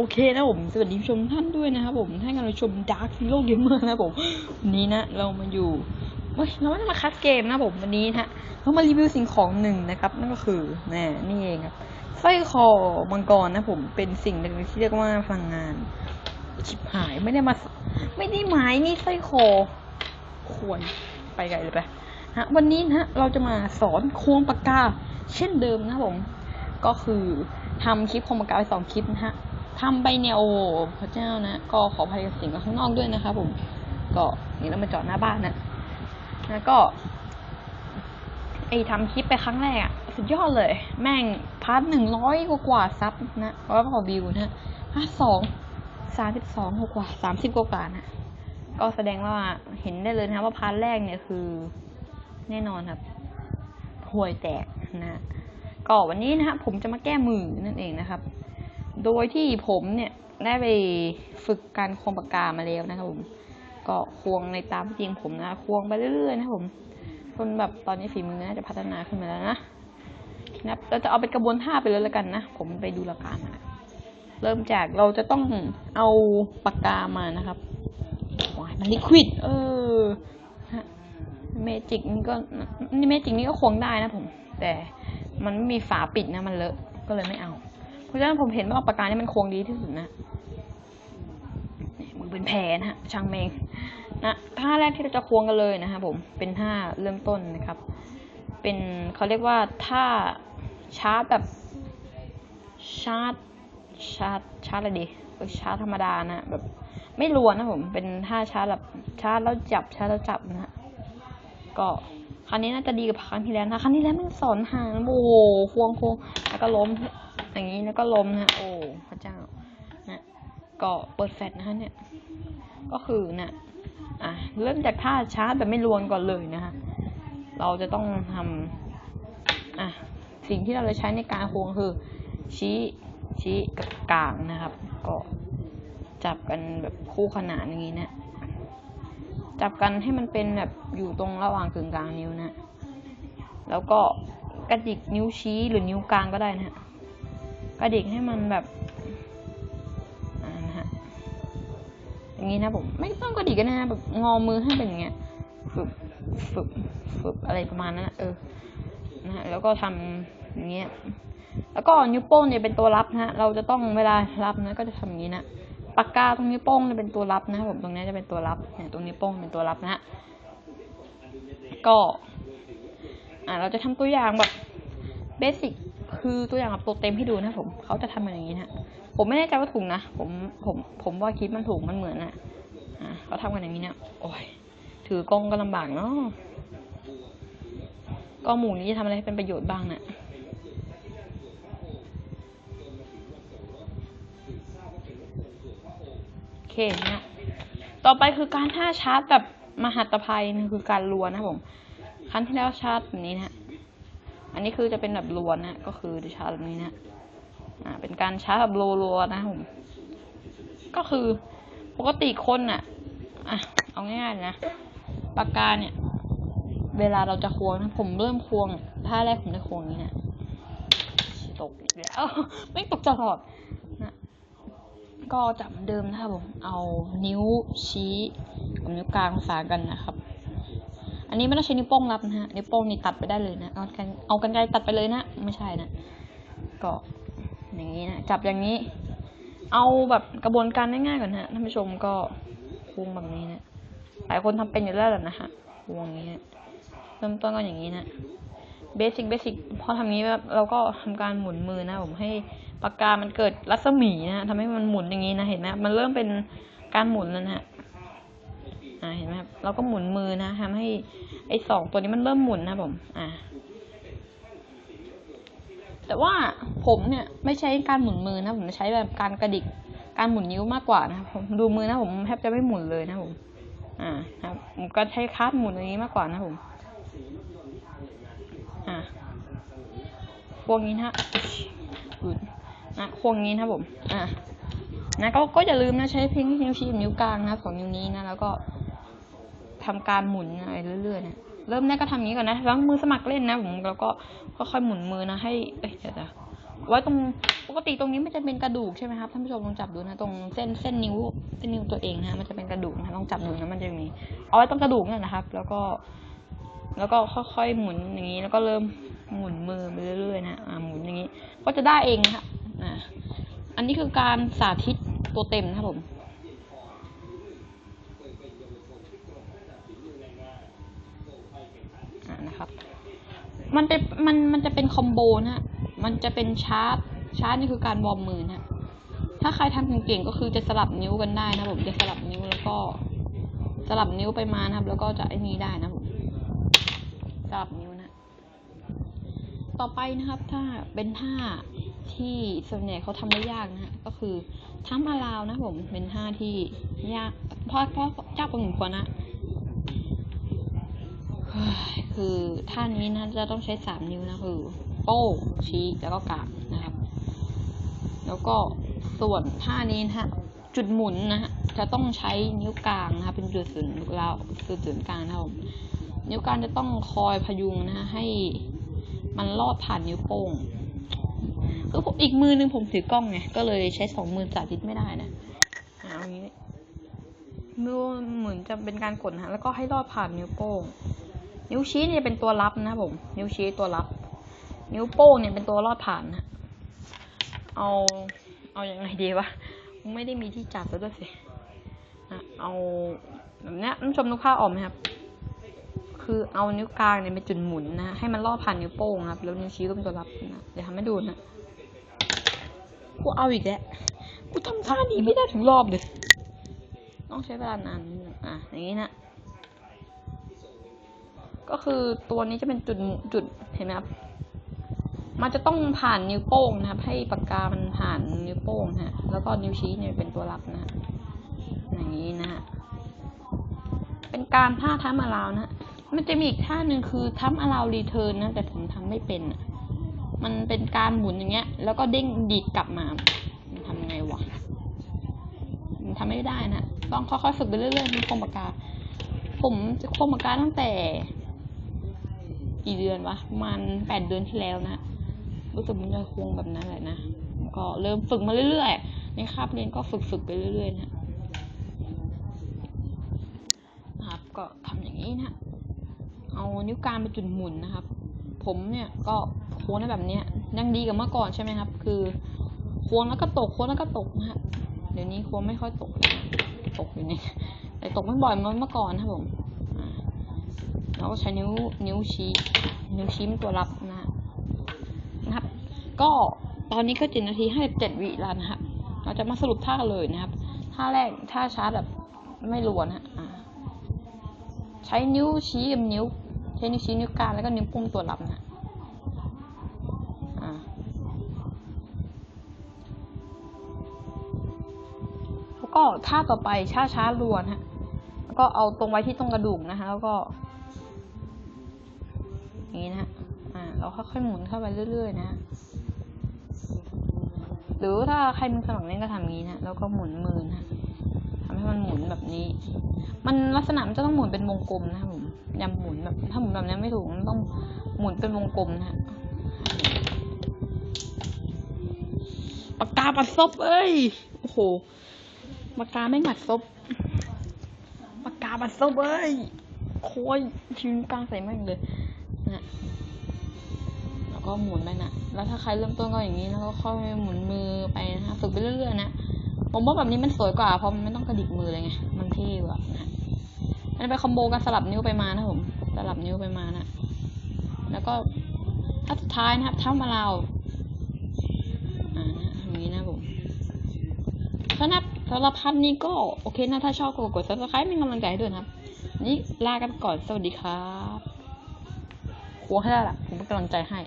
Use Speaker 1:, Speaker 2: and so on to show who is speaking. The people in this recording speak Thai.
Speaker 1: โอเคนะผม สวัสดีผู้ชมท่านด้วยนะครับผมท่านกำลังชม Dark Zero Gamer นะครับผม วันนี้นะเรามาอยู่เฮ้ยเราไม่ได้มาคัดเกมนะผมวันนี้นะฮะเรามารีวิวสิ่งของหนึ่งนะครับ นั่นก็คือแน่นี่เองครับสร้อยคอมังกรนะผมเป็นสิ่งหนึ่งที่เรียกว่าพลังงานชิบหายไม่ได้มา ไม่ได้หมายนี่สร้อยคอ ควรไปไกลเลยไปฮะวันนี้นะฮะเราจะมาสอนควงปากกาเช่นเดิมนะผม ก็คือทำคลิปควงปากกาไปสองคลิปนะฮะ ทำไปเนี่ยโอ้พระเจ้านะก็ขอภัยกับสียงข้างนอกด้วยนะครับผมก็นี่เรามาจอดหน้าบ้านนะแล้วก็ ไอทำคลิปไปครั้งแรกอะสุดยอดเลย แม่งพาร์ทหนึ่งร้อยกว่ากว่าซับนะร้อยกว่าวิวนะพาร์ทสองสามสิบสองกว่าสามสิบกว่ากานะก็แสดงว่าเห็นได้เลยนะว่าพาร์ทแรกเนี่ยคือ แน่นอนครับห่วยแตกนะก็วันนี้นะครับผมจะมาแก้มือนั่นเองนะครับ โดยที่ผมเนี่ยได้ไปฝึกการควงปากกามาแล้วนะครับผม ก็ควงในตามจริงผมนะ ควงไปเรื่อยๆนะครับผมจนแบบตอนนี้ฝีมือน่าจะพัฒนาขึ้นมาแล้วนะนะเราจะเอาเป็นกระบวนท่าไปเลยแล้วกันนะ ผมไปดูหลักการมาเริ่มจากเราจะต้องเอาปากกามานะครับวายมันลิควิด เออเมจิกนี่ก็นี่เมจิกนี่ก็ควงได้นะผม แต่มันไม่มีฝาปิดนะมันเลอะ ก็เลยไม่เอา เพราะฉะนั้นผมเห็นว่าปากกาเนี่มันควงดีที่สุดนะนี่มือเป็นแผนะฮะช่างเมงนะท่าแรกที่เราจะควงกันเลยนะครับผมเป็นท่าเริ่มต้นนะครับ เป็นเขาเรียกว่าท่าชาร์จแบบชาร์จชาร์จชาร์จอะไรดีเออชาร์จธรรมดานะแบบไม่รัวนนะผมเป็นท่าชาร์จแบบชาร์จแล้วจับชาร์จแล้วจับนะฮะก็ครั้งนี้น่าจะดีกว่าครั้งที่แล้วนะครั้งที่แล้วมันสอนห่างโอ้โหควงควงแล้วก็ล้ม อย่างนี้แล้วก็ล้มนะ โอ้พระเจ้านะก็เปิดแฟลชนะฮะเนี่ย ก็คือนะอะเริ่มจากท่าชาร์จแบบไม่รวนก่อนเลยนะฮะเราจะต้องทำอะสิ่งที่เราจะใช้ในการควงคือ ชี้ชี้กับกลางนะครับ ก็จับกันแบบคู่ขนานอย่างนี้นะจับกันให้มันเป็นแบบอยู่ตรงระหว่างกึ่งกลางนิ้วนะ แล้วก็กระดิกนิ้วชี้หรือนิ้วกลางก็ได้นะฮะ กระดิกให้มันแบบอ่านะฮะอย่างนี้นะผมไม่ต้องกระดิกกันนะแบบงอมือให้เป็นอย่างเงี้ยฝึกฝึกฝึกอะไรประมาณนั้นนะเออนะฮะแล้วก็ทำอย่างเงี้ยแล้วก็นิ้วโป้งเนี่ยเป็นตัวรับนะฮะเราจะต้องเวลารับนะก็จะทำอย่างนี้นะปากกาตรงนิ้วโป้งจะเป็นตัวรับนะผมตรงนี้จะเป็นตัวรับเนี่ยตรงนิ้วโป้งเป็นตัวรับนะฮะก็ อ่าเราจะทำตัวอย่างแบบเบสิก คือตัวอย่างแบบตัวเต็มให้ดูนะผมเขาจะทำอย่างนี้นะผมไม่แน่ใจว่าถูกนะผมผมผมว่าคิดมันถูกมันเหมือนนะอ่าเขาทำกันอย่างนี้เนะโอ้ยถือกล้องก็ลำบากเนาะกล้องหมู่นี้จะทำอะไรให้เป็นประโยชน์บ้างเนะี่ยโอเคนะต่อไปคือการท่าชาร์จแบบมหัตภัยนะคือการรัวนะผม ครั้งที่แล้วชาร์จแบบนี้นะ นนี้คือจะเป็นแบบรัวนะ ก็คือจะชาร์จแบบนี้นะอ่า เป็นการชาร์จแบบรัวๆนะผม ก็คือปกติคนอะอะ เอาง่ายๆนะ ปากกาเนี่ย เวลาเราจะควงนะ ผมเริ่มควงท่าแรกผมจะควงนี้นะตกอีกแล้วไม่ตกตลอดนะก็จับเหมือนเดิมนะครับผม เอานิ้วชี้กับนิ้วกลางประสานกันนะครับ อันนี้ไม่ต้องใช้นิ้วโป้งรับนะฮะ นิ้วโป้งนี่ตัดไปได้เลยนะ เอากันเอากันไกลตัดไปเลยนะ ไม่ใช่นะ ก็อย่างนี้นะ จับอย่างนี้ เอาแบบกระบวนการง่ายๆก่อนนะท่านผู้ชมก็ควงแบบนี้นะ หลายคนทำเป็นอยู่แล้วแหละนะฮะควงอย่างนี้เริ่มต้นก็อย่างนี้นะ เบสิกเบสิกพอทำนี้แบบเราก็ทำการหมุนมือนะ ผมให้ปากกามันเกิดรัศมีนะทำให้มันหมุนอย่างนี้นะ เห็นไหมมันเริ่มเป็นการหมุนแล้วนะฮะ เห็นไหมครับเราก็หมุนมือนะทำให้ไอ้สองตัวนี้มันเริ่มหมุนนะผม อ่าแต่ว่าผมเนี่ยไม่ใช้การหมุนมือนะผมใช้แบบการกระดิกการหมุนนิ้วมากกว่านะผมดูมือนะผมแทบจะไม่หมุนเลยนะผม อ่าครับผมก็ใช้คาดหมุนอย่างนี้มากกว่านะผมอ่าควงนี้นะฮะอุ๊ยนะควงนี้นะผม อ่านะก็ก็อย่าลืมนะใช้เพียงนิ้วชี้นิ้วกลางนะสองนิ้วนี้นะแล้วก็ ทำการหมุนอะไรเรื่อยๆนะเริ่มแรกก็ทำอย่างนี้ก่อนนะแล้วมือสมัครเล่นนะผมแล้วก็ค่อยๆหมุนมือนะให้เอ้ยเดี๋ยวจะไว้ตรงปกติตรงนี้มันจะเป็นกระดูกใช่ไหมครับท่านผู้ชมลองจับดูนะตรงเส้นเส้นนิ้วเส้นนิ้วตัวเองนะมันจะเป็นกระดูกนะลองจับดูนะมันจะมีเอาไว้ตรงกระดูกนั่นนะครับ แล้วก็ แล้วก็ค่อยๆหมุนอย่างนี้แล้วก็เริ่มหมุนมือไปเรื่อยๆนะอ่าหมุนอย่างนี้ ก็จะได้เองนะครับอ่าอันนี้คือการสาธิตตัวเต็มนะครับผม อ่านะครับ มันเป็นมันมันจะเป็นคอมโบนะฮะ มันจะเป็นชาร์จ ชาร์จนี่คือการวอร์มมือนะฮะถ้าใครทำเก่งๆก็คือจะสลับนิ้วกันได้นะผม จะสลับนิ้วแล้วก็ สลับนิ้วไปมานะครับ แล้วก็จะไอ้นี้ได้นะผมสลับนิ้วนะ ต่อไปนะครับ ถ้าเป็นท่าที่ส่วนใหญ่เขาทำได้ยากนะฮะ ก็คือทัมอาราวนะผม เป็นท่าที่ยากเพราะเพราะยากพอสมควรนะ คือท่านี้นะจะต้องใช้สามนิ้วนะคือ โป้งชี้แล้วก็กางนะครับ แล้วก็ส่วนท่านี้นะฮะจุดหมุนนะฮะจะต้องใช้นิ้วกลางนะครับเป็นจุดศูนย์เราจุดศูนย์กลางนะครับผมนิ้วกลางจะต้องคอยพยุงนะฮะให้มันลอดผ่านนิ้วโป้งคือผมอีกมือนึงผมถือกล้องไงก็เลยใช้สองมือสาธิตไม่ได้นะเอางนี้มือเหมือนจะเป็นการกดนะฮะแล้วก็ให้ลอดผ่านนิ้วโป้ง นิ้วชี้เนี่ยเป็นตัวรับนะครับผม นิ้วชี้ตัวรับ นิ้วโป้งเนี่ยเป็นตัวลอดผ่านนะ เอา เอาอยัางไงดีวะ ไม่ได้มีที่จับแล้วด้วยสิอะเอาแบบเนี้ยนผู้ชมนึกภาพออกไหมครับ คือเอานิ้วกลางเนี่ยเป็นจุดหมุนนะ ให้มันลอดผ่านนิ้วโป้งครับ แล้วนิ้วชี้ก็เป็นตัวรับนะ เดี๋ยวทำให้ดูนะ กูเอาอีกแล้ว กูทำท่านี้ไม่ได้ถึงรอบเลย ต้องใช้เวลานานอะ อย่างนี้นะ ก็คือตัวนี้จะเป็นจุดจุดเห็นไหมครับ มันจะต้องผ่านนิ้วโป้งนะครับ ให้ปากกามันผ่านนิ้วโป้งฮะ แล้วก็นิ้วชี้เนี่ยเป็นตัวรับนะฮะอย่างนี้นะฮะ เป็นการท่าทัมอาราวนะฮะมันจะมีอีกท่าหนึ่งคือทัมอาราวรีเทิร์นนะ แต่ผมทำไม่เป็นอะมันเป็นการหมุนอย่างเงี้ย แล้วก็เด้งดีดกลับมา มันทำยังไงวะ มันทำไม่ได้นะ ต้องค่อยๆฝึกไปเรื่อยๆมีคมปากกาผมจะคมปากกาตั้งแต่ กี่เดือนวะมันแปดเดือนที่แล้วนะรู้สึกมันจะคงแบบนั้นแหละนะก็เริ่มฝึกมาเรื่อยๆในคาบเรียนก็ฝึกฝึกๆไปเรื่อยๆนะครับ ก็ทำอย่างนี้นะเอานิ้วกลางเป็นจุดหมุนนะครับ ผมเนี่ยก็โค้งแบบเนี้ยยังดีกับเมื่อก่อนใช่ไหมครับ คือโค้งแล้วก็ตกโค้งแล้วก็ตกนะฮะเดี๋ยวนี้โค้งไม่ค่อยตกตกอยู่นี่แต่ตกไม่บ่อยเหมือนเมื่อก่อนนะครับผม เราก็ใช้นิ้วนิ้วชี้นิ้วชี้เป็นตัวรับนะนะครับ ก็ตอนนี้ก็เจ็ดนาทีห้าสิบเจ็ดวิแล้วนะครับ เราจะมาสรุปท่ากันเลยนะครับท่าแรกท่าชาร์จแบบไม่รัวนะอ่าใช้นิ้วชี้กับนิ้ว ใช้นิ้วชี้นิ้วกลางแล้วก็นิ้วโป้งตัวรับนะแล้วก็ท่าต่อไปช้าช้ารัวนะฮะแล้วก็เอาตรงไว้ที่ตรงกระดูกนะคะแล้วก็ อย่างนี้นะอ่า เราค่อยๆหมุนเข้าไปเรื่อยๆนะ หรือถ้าใครมีสมัครเล่นก็ทำอย่างนี้นะ แล้วก็หมุนมือนะทำให้มันหมุนแบบนี้ มันลักษณะมันจะต้องหมุนเป็นวงกลมนะผมอย่าหมุนแบบถ้าหมุนแบบนี้ไม่ถูกมันต้องหมุนเป็นวงกลมนะปากกาปัดซบเอ้ย โอ้โห ปากกาไม่งหัดซบ ปากกาบัดซบเอ้ย โค้ยชีวิตกลางใส่แม่งเลย นะแล้วก็หมุนไปนะแล้วถ้าใครเริ่มต้นก็อย่างนี้แล้วก็ค่อยหมุนมือไปนะฮะฝึกไปเรื่อยๆนะผมว่าแบบนี้มันสวยกว่าเพราะมันไม่ต้องกระดิกมือเลยไงมันเท่กว่านะมันเป็นคอมโบกันสลับนิ้วไปมานะผมสลับนิ้วไปมานะแล้วก็ถ้าสุดท้ายนะครับถ้ามาเราอ่านะอย่างนี้นะผมสำหรับสำหรับพันนี้ก็โอเคนะถ้าชอบก็กด subscribe เป็นกำลังใจให้ด้วยนะครับ นี่ลากันก่อนสวัสดีครับ โค้ให้ได้ละผมเป็นกำลังใจให้